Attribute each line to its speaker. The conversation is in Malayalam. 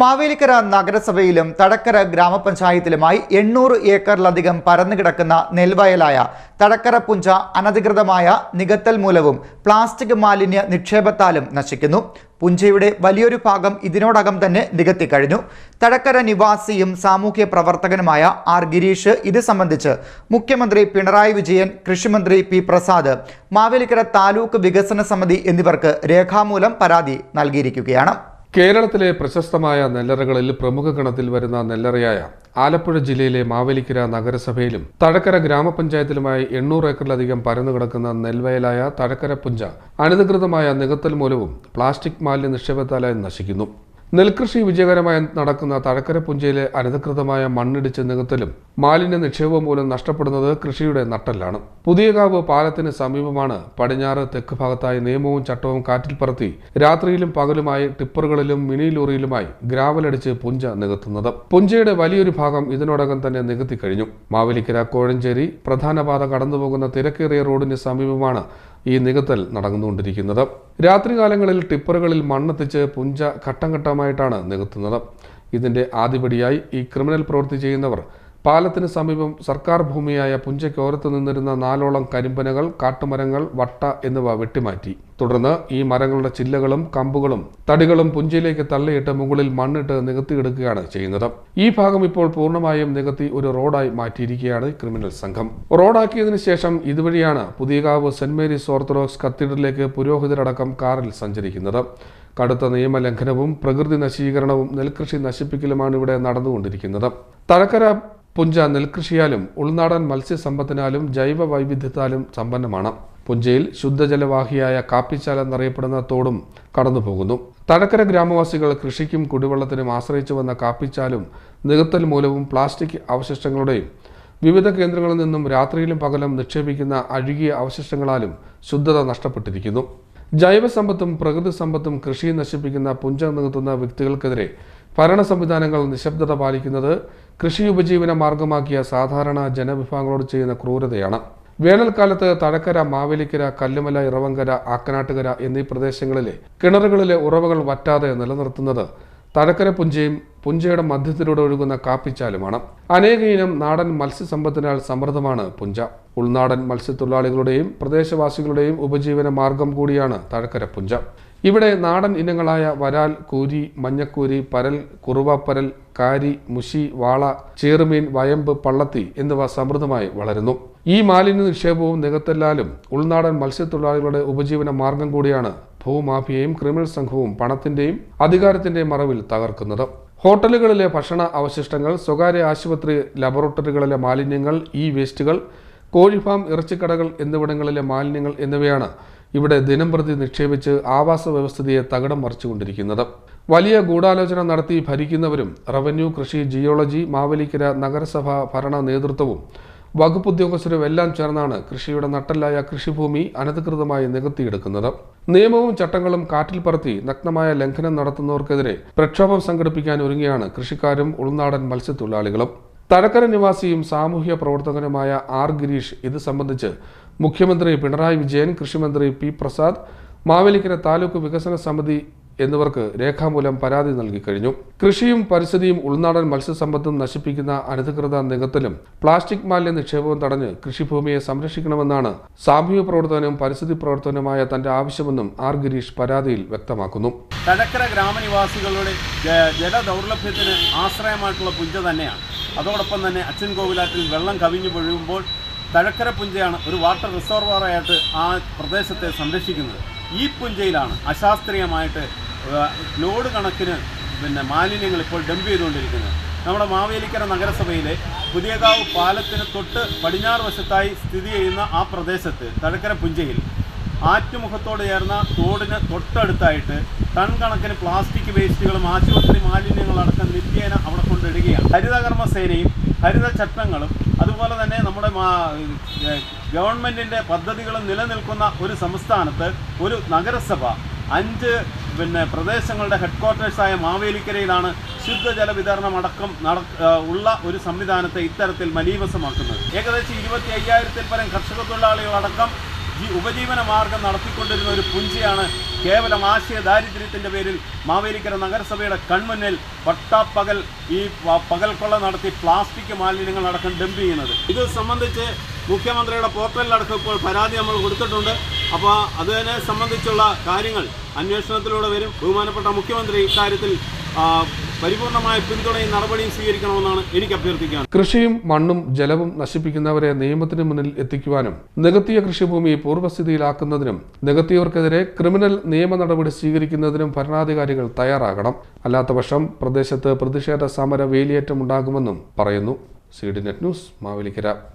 Speaker 1: മാവേലിക്കര നഗരസഭയിലും തടക്കര ഗ്രാമപഞ്ചായത്തിലുമായി എണ്ണൂറ് ഏക്കറിലധികം പരന്നുകിടക്കുന്ന നെൽവയലായ തടക്കര പുഞ്ച അനധികൃതമായ നികത്തൽ മൂലവും പ്ലാസ്റ്റിക് മാലിന്യ നിക്ഷേപത്താലും നശിക്കുന്നു. പുഞ്ചയുടെ വലിയൊരു ഭാഗം ഇതിനോടകം തന്നെ നികത്തിക്കഴിഞ്ഞു. തടക്കര നിവാസിയും സാമൂഹ്യ പ്രവർത്തകനുമായ ആർ ഗിരീഷ് ഇത് സംബന്ധിച്ച് മുഖ്യമന്ത്രി പിണറായി വിജയൻ കൃഷിമന്ത്രി പി പ്രസാദ് മാവേലിക്കര താലൂക്ക് വികസന സമിതി എന്നിവർക്ക് രേഖാമൂലം പരാതി നൽകിയിരിക്കുകയാണ്.
Speaker 2: കേരളത്തിലെ പ്രശസ്തമായ നെല്ലറകളിൽ പ്രമുഖ ഗണത്തിൽ വരുന്ന നെല്ലറയായ ആലപ്പുഴ ജില്ലയിലെ മാവേലിക്കര നഗരസഭയിലും തഴക്കര ഗ്രാമപഞ്ചായത്തിലുമായി എണ്ണൂറ് ഏക്കറിലധികം പരന്നുകിടക്കുന്ന നെൽവയലായ തഴക്കര പുഞ്ച അനധികൃതമായ നികത്തൽ മൂലവും പ്ലാസ്റ്റിക് മാലിന്യ നിക്ഷേപത്താലായി നശിക്കുന്നു. നെൽകൃഷി വിജയകരമായി നടക്കുന്ന തഴക്കര പുഞ്ചയിലെ അനധികൃതമായ മണ്ണിടിച്ച് നികത്തലും മാലിന്യ നിക്ഷേപം മൂലം നഷ്ടപ്പെടുന്നത് കൃഷിയുടെ നട്ടല്ലാണ്. പുതിയകാവ് പാലത്തിന് സമീപമാണ് പടിഞ്ഞാറ് തെക്ക് ഭാഗത്തായി നിയമവും ചട്ടവും കാറ്റിൽ പറത്തി രാത്രിയിലും പകലുമായി ടിപ്പറുകളിലും മിനി ലോറിയിലുമായി ഗ്രാവലടിച്ച് പുഞ്ച നികത്തുന്നത്. പുഞ്ചയുടെ വലിയൊരു ഭാഗം ഇതിനോടകം തന്നെ നികത്തി കഴിഞ്ഞു. മാവേലിക്കര കോഴഞ്ചേരി പ്രധാന പാത കടന്നുപോകുന്ന തിരക്കേറിയ റോഡിന് സമീപമാണ് ഈ നികത്തൽ നടന്നുകൊണ്ടിരിക്കുന്നത്. രാത്രികാലങ്ങളിൽ ടിപ്പറുകളിൽ മണ്ണെത്തിച്ച് പുഞ്ച ഘട്ടം ഘട്ടമായിട്ടാണ് നികത്തുന്നത്. ഇതിന്റെ ആദ്യപടിയായി ഈ ക്രിമിനൽ പ്രവൃത്തി ചെയ്യുന്നവർ പാലത്തിന് സമീപം സർക്കാർ ഭൂമിയായ പുഞ്ചയ്ക്കോരത്ത് നിന്നിരുന്ന നാലോളം കരിമ്പനകൾ കാട്ടുമരങ്ങൾ വട്ട എന്നിവ വെട്ടിമാറ്റി. തുടർന്ന് ഈ മരങ്ങളുടെ ചില്ലകളും കമ്പുകളും തടികളും പുഞ്ചയിലേക്ക് തള്ളിയിട്ട് മുകളിൽ മണ്ണിട്ട് നികത്തിയെടുക്കുകയാണ് ചെയ്യുന്നത്. ഈ ഭാഗം ഇപ്പോൾ പൂർണമായും നികത്തി ഒരു റോഡായി മാറ്റിയിരിക്കുകയാണ് ക്രിമിനൽ സംഘം. റോഡാക്കിയതിനു ശേഷം ഇതുവഴിയാണ് പുതിയകാവ് സെന്റ് മേരീസ് ഓർത്തഡോക്സ് കത്തീഡ്രലിലേക്ക് പുരോഹിതരടക്കം കാറിൽ സഞ്ചരിക്കുന്നത്. കടുത്ത നിയമലംഘനവും പ്രകൃതി നശീകരണവും നെൽകൃഷി നശിപ്പിക്കലുമാണ് ഇവിടെ നടന്നുകൊണ്ടിരിക്കുന്നത്. തഴക്കര പുഞ്ച നെൽകൃഷിയാലും ഉൾനാടൻ മത്സ്യസമ്പത്തിനാലും ജൈവ വൈവിധ്യത്താലും സമ്പന്നമാണ്. പുഞ്ചയിൽ ശുദ്ധജലവാഹിയായ കാപ്പിച്ചാൽ എന്നറിയപ്പെടുന്ന തോടും കടന്നുപോകുന്നു. തഴക്കര ഗ്രാമവാസികൾ കൃഷിക്കും കുടിവെള്ളത്തിനും ആശ്രയിച്ചു വന്ന കാപ്പിച്ചാലും നികത്തൽ മൂലവും പ്ലാസ്റ്റിക് അവശിഷ്ടങ്ങളുടെയും വിവിധ കേന്ദ്രങ്ങളിൽ നിന്നും രാത്രിയിലും പകലും നിക്ഷേപിക്കുന്ന അഴുകിയ അവശിഷ്ടങ്ങളാലും ശുദ്ധത നഷ്ടപ്പെട്ടിരിക്കുന്നു. ജൈവസമ്പത്തും പ്രകൃതി സമ്പത്തും കൃഷി നശിപ്പിക്കുന്ന പുഞ്ച നികത്തുന്ന വ്യക്തികൾക്കെതിരെ ഭരണ സംവിധാനങ്ങൾ നിശബ്ദത പാലിക്കുന്നത് കൃഷി ഉപജീവന മാർഗമാക്കിയ സാധാരണ ജനവിഭാഗങ്ങളോട് ചെയ്യുന്ന ക്രൂരതയാണ്. വേനൽക്കാലത്ത് തഴക്കര മാവേലിക്കര കല്ലുമല ഇറവങ്കര ആക്കനാട്ടുകര എന്നീ പ്രദേശങ്ങളിലെ കിണറുകളിലെ ഉറവകൾ വറ്റാതെ നിലനിർത്തുന്നത് തഴക്കര പുഞ്ചയും പുഞ്ചയുടെ മധ്യത്തിലൂടെ ഒഴുകുന്ന കാപ്പിച്ചാലുമാണ്. അനേക ഇനം നാടൻ മത്സ്യസമ്പത്തിനാൽ സമൃദ്ധമാണ് പുഞ്ച. ഉൾനാടൻ മത്സ്യത്തൊഴിലാളികളുടെയും പ്രദേശവാസികളുടെയും ഉപജീവന മാർഗം കൂടിയാണ് തഴക്കര പുഞ്ച. ഇവിടെ നാടൻ ഇനങ്ങളായ വരാൽ കൂരി മഞ്ഞക്കൂരി പരൽ കുറുവാപ്പരൽ കാരി മുഷി വാള ചേറുമീൻ വയമ്പ് പള്ളത്തി എന്നിവ സമൃദ്ധമായി വളരുന്നു. ഈ മാലിന്യ നിക്ഷേപവും നികത്തല്ലാലും ഉൾനാടൻ മത്സ്യത്തൊഴിലാളികളുടെ ഉപജീവന മാർഗം കൂടിയാണ് ഭൂമാഫിയയും ക്രിമിനൽ സംഘവും പണത്തിന്റെയും അധികാരത്തിന്റെയും മറവിൽ തകർക്കുന്നത്. ഹോട്ടലുകളിലെ ഭക്ഷണ അവശിഷ്ടങ്ങൾ സ്വകാര്യ ആശുപത്രി ലബോറട്ടറികളിലെ മാലിന്യങ്ങൾ ഈ വേസ്റ്റുകൾ കോഴിഫാം ഇറച്ചിക്കടകൾ എന്നിവിടങ്ങളിലെ മാലിന്യങ്ങൾ എന്നിവയാണ് ഇവിടെ ദിനം പ്രതി നിക്ഷേപിച്ച് ആവാസ വ്യവസ്ഥിതിയെ തകിടം മറിച്ചുകൊണ്ടിരിക്കുന്നത്. വലിയ ഗൂഢാലോചന നടത്തി ഭരിക്കുന്നവരും റവന്യൂ കൃഷി ജിയോളജി മാവേലിക്കര നഗരസഭ ഭരണ നേതൃത്വവും വകുപ്പ് ഉദ്യോഗസ്ഥരും എല്ലാം ചേർന്നാണ് കൃഷിയുടെ നട്ടല്ലായ കൃഷിഭൂമി അനധികൃതമായി നികത്തിയെടുക്കുന്നത്. നിയമവും ചട്ടങ്ങളും കാറ്റിൽ പറത്തി നഗ്നമായ ലംഘനം നടത്തുന്നവർക്കെതിരെ പ്രക്ഷോഭം സംഘടിപ്പിക്കാൻ ഒരുങ്ങിയാണ് കൃഷിക്കാരും ഉൾനാടൻ മത്സ്യത്തൊഴിലാളികളും. തഴക്കര നിവാസിയും സാമൂഹ്യ പ്രവർത്തകനുമായ ആർ ഗിരീഷ് ഇത് സംബന്ധിച്ച് മുഖ്യമന്ത്രി പിണറായി വിജയൻ കൃഷിമന്ത്രി പി പ്രസാദ് മാവേലിക്കര താലൂക്ക് വികസന സമിതി എന്നിവർക്ക് രേഖാമൂലം പരാതി നൽകി കഴിഞ്ഞു. കൃഷിയും പരിസ്ഥിതിയും ഉൾനാടൻ മത്സ്യസമ്പത്തും നശിപ്പിക്കുന്ന അനധികൃത നികത്തലും പ്ലാസ്റ്റിക് മാലിന്യ നിക്ഷേപവും തടഞ്ഞ് കൃഷിഭൂമിയെ സംരക്ഷിക്കണമെന്നാണ് സാമൂഹ്യ പ്രവർത്തനവും പരിസ്ഥിതി പ്രവർത്തനവുമായ തന്റെ ആവശ്യമെന്നും ആർ ഗിരീഷ് പരാതിയിൽ വ്യക്തമാക്കുന്നു.
Speaker 3: കടക്കര ഗ്രാമനിവാസികളുടെ ജലദൗർലഭ്യത്തിന് ആശ്രയമായിട്ടുള്ള പുഞ്ച തന്നെയാണ്. അതോടൊപ്പം തന്നെ അച്ഛൻ കോവിലാറ്റിൽ വെള്ളം കവിഞ്ഞു പൊഴിയുമ്പോൾ തഴക്കര പുഞ്ചയാണ് ഒരു വാട്ടർ റിസർവറായിട്ട് ആ പ്രദേശത്തെ സംരക്ഷിക്കുന്നത്. ഈ പുഞ്ചയിലാണ് അശാസ്ത്രീയമായിട്ട് ലോഡ് കണക്കിന് പിന്നെ മാലിന്യങ്ങൾ ഇപ്പോൾ ഡംപ് ചെയ്തുകൊണ്ടിരിക്കുന്നത്. നമ്മുടെ മാവേലിക്കര നഗരസഭയിലെ പുതിയകാവ് പാലത്തിന് തൊട്ട് പടിഞ്ഞാറ് വശത്തായി സ്ഥിതി ചെയ്യുന്ന ആ പ്രദേശത്ത് തഴക്കര പുഞ്ചയിൽ ആറ്റുമുഖത്തോട് ചേർന്ന തോടിന് തൊട്ടടുത്തായിട്ട് ടൺ കണക്കിന് പ്ലാസ്റ്റിക് വേസ്റ്റുകളും ആശുപത്രി മാലിന്യങ്ങളടക്കം നിത്യേന അവിടെ കൊണ്ടിടുകയാണ്. ഹരിതകർമ്മ സേനയും ഹരിത ചട്ടങ്ങളും അതുപോലെ തന്നെ നമ്മുടെ ഗവൺമെന്റിന്റെ പദ്ധതികളും നിലനിൽക്കുന്ന ഒരു സംസ്ഥാനത്ത് ഒരു നഗരസഭ അഞ്ച് പിന്നെ പ്രദേശങ്ങളുടെ ഹെഡ്ക്വാർട്ടേഴ്സായ മാവേലിക്കരയിലാണ് ശുദ്ധജല വിതരണം അടക്കം ഉള്ള ഒരു സംവിധാനത്തെ ഇത്തരത്തിൽ മലീവസമാക്കുന്നത് ഏകദേശം ഇരുപത്തി അയ്യായിരത്തിൽ പരം കർഷക തൊഴിലാളികളടക്കം ഈ ഉപജീവന മാർഗം നടത്തിക്കൊണ്ടിരുന്ന ഒരു പുഞ്ചയാണ് കേവലം ആശയ ദാരിദ്ര്യത്തിന്റെ പേരിൽ മാവേലിക്കര നഗരസഭയുടെ കൺമുന്നിൽ പട്ടാപ്പകൽ ഈ പകൽക്കൊള്ള നടത്തി പ്ലാസ്റ്റിക് മാലിന്യങ്ങൾ അടക്കം ഡംപ് ചെയ്യുന്നത്. ഇത് സംബന്ധിച്ച് മുഖ്യമന്ത്രിയുടെ പോർട്ടലിലടക്കം ഇപ്പോൾ പരാതി നമ്മൾ കൊടുത്തിട്ടുണ്ട്. അപ്പോൾ അതിനെ സംബന്ധിച്ചുള്ള കാര്യങ്ങൾ അന്വേഷണത്തിലൂടെ വരും. ബഹുമാനപ്പെട്ട മുഖ്യമന്ത്രി ഇക്കാര്യത്തിൽ പരിപൂർണമായ പിന്തുണയും നടപടിയും സ്വീകരിക്കണമെന്നാണ് എനിക്ക് അഭ്യർത്ഥിക്കാൻ.
Speaker 2: കൃഷിയും മണ്ണും ജലവും നശിപ്പിക്കുന്നവരെ നിയമത്തിന് മുന്നിൽ എത്തിക്കുവാനും നികത്തിയ കൃഷിഭൂമി പൂർവസ്ഥിതിയിലാക്കുന്നതിനും നികത്തിയവർക്കെതിരെ ക്രിമിനൽ നിയമ നടപടി സ്വീകരിക്കുന്നതിനും ഭരണാധികാരികൾ തയ്യാറാകണം. അല്ലാത്തപക്ഷം പ്രദേശത്ത് പ്രതിഷേധ സമര വേലിയേറ്റം ഉണ്ടാകുമെന്നും പറയുന്നു. C D net news Mavelikkara.